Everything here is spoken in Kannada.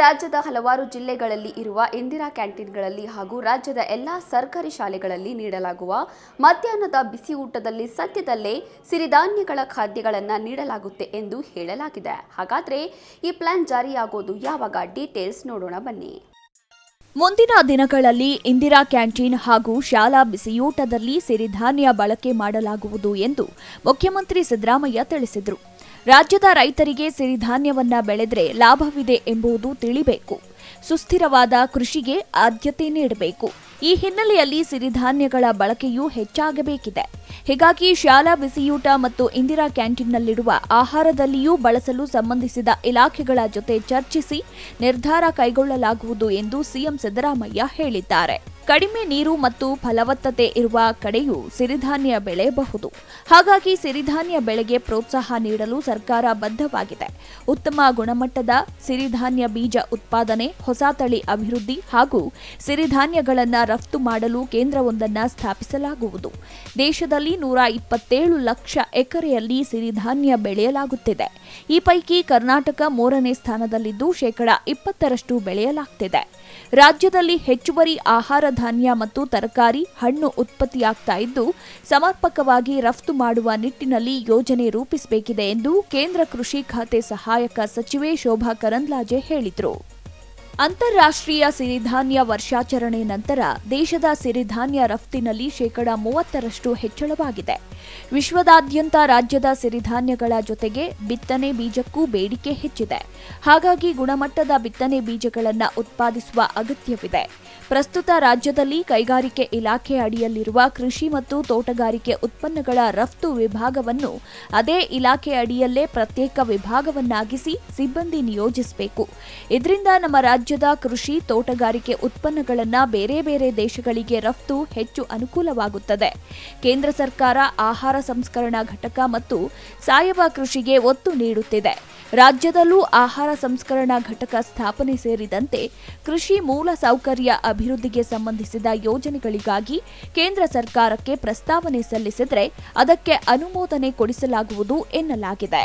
ರಾಜ್ಯದ ಹಲವಾರು ಜಿಲ್ಲೆಗಳಲ್ಲಿ ಇರುವ ಇಂದಿರಾ ಕ್ಯಾಂಟೀನ್ಗಳಲ್ಲಿ ಹಾಗೂ ರಾಜ್ಯದ ಎಲ್ಲಾ ಸರ್ಕಾರಿ ಶಾಲೆಗಳಲ್ಲಿ ನೀಡಲಾಗುವ ಮಧ್ಯಾಹ್ನದ ಬಿಸಿ ಊಟದಲ್ಲಿ ಸದ್ಯದಲ್ಲೇ ಸಿರಿಧಾನ್ಯಗಳ ಖಾದ್ಯಗಳನ್ನು ನೀಡಲಾಗುತ್ತೆ ಎಂದು ಹೇಳಲಾಗಿದೆ. ಹಾಗಾದರೆ ಈ ಪ್ಲಾನ್ ಜಾರಿಯಾಗೋದು ಯಾವಾಗ? ಡೀಟೇಲ್ಸ್ ನೋಡೋಣ ಬನ್ನಿ. ಮುಂದಿನ ದಿನಗಳಲ್ಲಿ ಇಂದಿರಾ ಕ್ಯಾಂಟೀನ್ ಹಾಗೂ ಶಾಲಾ ಬಿಸಿಯೂಟದಲ್ಲಿ ಸಿರಿಧಾನ್ಯ ಬಳಕೆ ಮಾಡಲಾಗುವುದು ಎಂದು ಮುಖ್ಯಮಂತ್ರಿ ಸಿದ್ದರಾಮಯ್ಯ ತಿಳಿಸಿದರು. ರಾಜ್ಯದ ರೈತರಿಗೆ ಸಿರಿಧಾನ್ಯವನ್ನ ಬೆಳೆದರೆ ಲಾಭವಿದೆ ಎಂಬುದು ತಿಳಿಬೇಕು. ಸುಸ್ಥಿರವಾದ ಕೃಷಿಗೆ ಆದ್ಯತೆ ನೀಡಬೇಕು. ಈ ಹಿನ್ನೆಲೆಯಲ್ಲಿ ಸಿರಿಧಾನ್ಯಗಳ ಬಳಕೆಯೂ ಹೆಚ್ಚಾಗಬೇಕಿದೆ. ಹೀಗಾಗಿ ಶಾಲಾ ಬಿಸಿಯೂಟ ಮತ್ತು ಇಂದಿರಾ ಕ್ಯಾಂಟೀನ್ನಲ್ಲಿರುವ ಆಹಾರದಲ್ಲಿಯೂ ಬಳಸಲು ಸಂಬಂಧಿಸಿದ ಇಲಾಖೆಗಳ ಜೊತೆ ಚರ್ಚಿಸಿ ನಿರ್ಧಾರ ಕೈಗೊಳ್ಳಲಾಗುವುದು ಎಂದು ಸಿಎಂ ಸಿದ್ದರಾಮಯ್ಯ ಹೇಳಿದ್ದಾರೆ. ಕಡಿಮೆ ನೀರು ಮತ್ತು ಫಲವತ್ತತೆ ಇರುವ ಕಡೆಯೂ ಸಿರಿಧಾನ್ಯ ಬೆಳೆಯಬಹುದು. ಹಾಗಾಗಿ ಸಿರಿಧಾನ್ಯ ಬೆಳೆಗೆ ಪ್ರೋತ್ಸಾಹ ನೀಡಲು ಸರ್ಕಾರ ಬದ್ಧವಾಗಿದೆ. ಉತ್ತಮ ಗುಣಮಟ್ಟದ ಸಿರಿಧಾನ್ಯ ಬೀಜ ಉತ್ಪಾದನೆ, ಹೊಸ ತಳಿ ಅಭಿವೃದ್ಧಿ ಹಾಗೂ ಸಿರಿಧಾನ್ಯಗಳನ್ನು ರಫ್ತು ಮಾಡಲು ಕೇಂದ್ರವೊಂದನ್ನು ಸ್ಥಾಪಿಸಲಾಗುವುದು. ದೇಶದಲ್ಲಿ ನೂರ ಇಪ್ಪತ್ತೇಳು ಲಕ್ಷ ಎಕರೆಯಲ್ಲಿ ಸಿರಿಧಾನ್ಯ ಬೆಳೆಯಲಾಗುತ್ತಿದೆ. ಈ ಪೈಕಿ ಕರ್ನಾಟಕ ಮೂರನೇ ಸ್ಥಾನದಲ್ಲಿದ್ದು ಶೇಕಡಾ ಇಪ್ಪತ್ತರಷ್ಟು ಬೆಳೆಯಲಾಗುತ್ತಿದೆ ರಾಜ್ಯದಲ್ಲಿ ಹೆಚ್ಚುವರಿ ಆಹಾರ ಧಾನ್ಯ ಮತ್ತು ತರಕಾರಿ ಹಣ್ಣು ಉತ್ಪತ್ತಿಯಾಗ್ತಾ ಇದ್ದು, ಸಮರ್ಪಕವಾಗಿ ರಫ್ತು ಮಾಡುವ ನಿಟ್ಟಿನಲ್ಲಿ ಯೋಜನೆ ರೂಪಿಸಬೇಕಿದೆ ಎಂದು ಕೇಂದ್ರ ಕೃಷಿ ಖಾತೆ ಸಹಾಯಕ ಸಚಿವೆ ಶೋಭಾ ಕರಂದ್ಲಾಜೆ ಹೇಳಿದರು. ಅಂತಾರಾಷ್ಟ್ರೀಯ ಸಿರಿಧಾನ್ಯ ವರ್ಷಾಚರಣೆ ನಂತರ ದೇಶದ ಸಿರಿಧಾನ್ಯ ರಫ್ತಿನಲ್ಲಿ ಶೇಕಡಾ ಮೂವತ್ತರಷ್ಟು ಹೆಚ್ಚಳವಾಗಿದೆ. ವಿಶ್ವದಾದ್ಯಂತ ರಾಜ್ಯದ ಸಿರಿಧಾನ್ಯಗಳ ಜೊತೆಗೆ ಬಿತ್ತನೆ ಬೀಜಕ್ಕೂ ಬೇಡಿಕೆ ಹೆಚ್ಚಿದೆ. ಹಾಗಾಗಿ ಗುಣಮಟ್ಟದ ಬಿತ್ತನೆ ಬೀಜಗಳನ್ನು ಉತ್ಪಾದಿಸುವ ಅಗತ್ಯವಿದೆ. ಪ್ರಸ್ತುತ ರಾಜ್ಯದಲ್ಲಿ ಕೈಗಾರಿಕೆ ಇಲಾಖೆ ಅಡಿಯಲ್ಲಿರುವ ಕೃಷಿ ಮತ್ತು ತೋಟಗಾರಿಕೆ ಉತ್ಪನ್ನಗಳ ರಫ್ತು ವಿಭಾಗವನ್ನು ಅದೇ ಇಲಾಖೆ ಅಡಿಯಲ್ಲೇ ಪ್ರತ್ಯೇಕ ವಿಭಾಗವನ್ನಾಗಿಸಿ ಸಿಬ್ಬಂದಿ ನಿಯೋಜಿಸಬೇಕು. ಇದರಿಂದ ನಮ್ಮ ರಾಜ್ಯದ ಕೃಷಿ ತೋಟಗಾರಿಕೆ ಉತ್ಪನ್ನಗಳನ್ನು ಬೇರೆ ಬೇರೆ ದೇಶಗಳಿಗೆ ರಫ್ತು ಹೆಚ್ಚು ಅನುಕೂಲವಾಗುತ್ತದೆ. ಕೇಂದ್ರ ಸರ್ಕಾರ ಆಹಾರ ಸಂಸ್ಕರಣಾ ಘಟಕ ಮತ್ತು ಸಾವಯವ ಕೃಷಿಗೆ ಒತ್ತು ನೀಡುತ್ತಿದೆ. ರಾಜ್ಯದಲ್ಲೂ ಆಹಾರ ಸಂಸ್ಕರಣಾ ಘಟಕ ಸ್ಥಾಪನೆ ಸೇರಿದಂತೆ ಕೃಷಿ ಮೂಲ ಸೌಕರ್ಯ ಅಭಿವೃದ್ಧಿಗೆ ಸಂಬಂಧಿಸಿದ ಯೋಜನೆಗಳಿಗಾಗಿ ಕೇಂದ್ರ ಸರ್ಕಾರಕ್ಕೆ ಪ್ರಸ್ತಾವನೆ ಸಲ್ಲಿಸಿದರೆ ಅದಕ್ಕೆ ಅನುಮೋದನೆ ಕೊಡಿಸಲಾಗುವುದು ಎನ್ನಲಾಗಿದೆ.